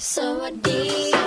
So deep.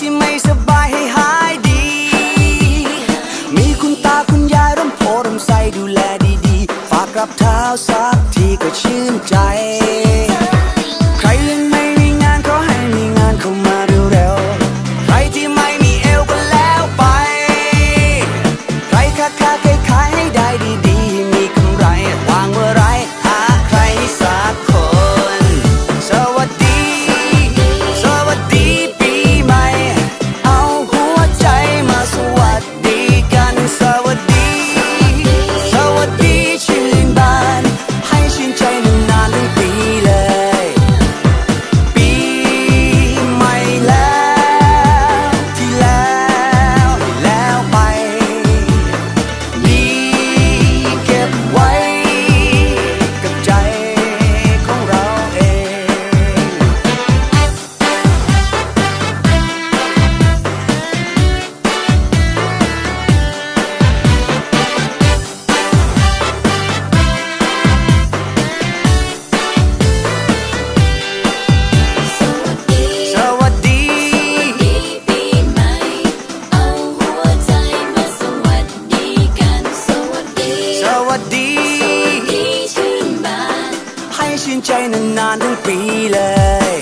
ที่ไม่สบายให้หายดี มีคุณตาคุณยายร่มโพร่มใสดูแลดีๆ ฝากกลับเท้าสักทีก็ชื่นใจ ใจนานๆทั้งปีเลย